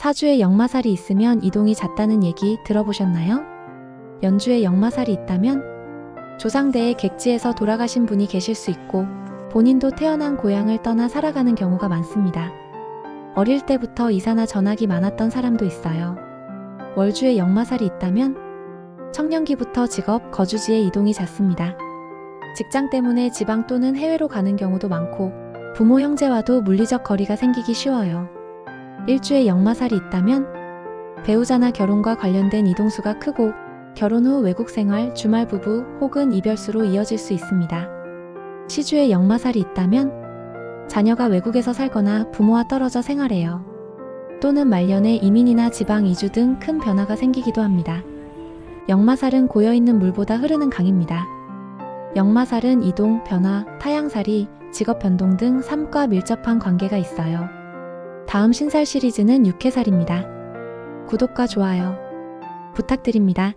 사주에 역마살이 있으면 이동이 잦다는 얘기 들어보셨나요? 연주에 역마살이 있다면 조상대의 객지에서 돌아가신 분이 계실 수 있고 본인도 태어난 고향을 떠나 살아가는 경우가 많습니다. 어릴 때부터 이사나 전학이 많았던 사람도 있어요. 월주에 역마살이 있다면 청년기부터 직업, 거주지의 이동이 잦습니다. 직장 때문에 지방 또는 해외로 가는 경우도 많고 부모 형제와도 물리적 거리가 생기기 쉬워요. 일주에 역마살이 있다면 배우자나 결혼과 관련된 이동수가 크고 결혼 후 외국 생활, 주말 부부 혹은 이별수로 이어질 수 있습니다. 시주에 역마살이 있다면 자녀가 외국에서 살거나 부모와 떨어져 생활해요. 또는 말년에 이민이나 지방 이주 등 큰 변화가 생기기도 합니다. 역마살은 고여있는 물보다 흐르는 강입니다. 역마살은 이동, 변화, 타양살이, 직업 변동 등 삶과 밀접한 관계가 있어요. 다음 신살 시리즈는 육해살입니다. 구독과 좋아요 부탁드립니다.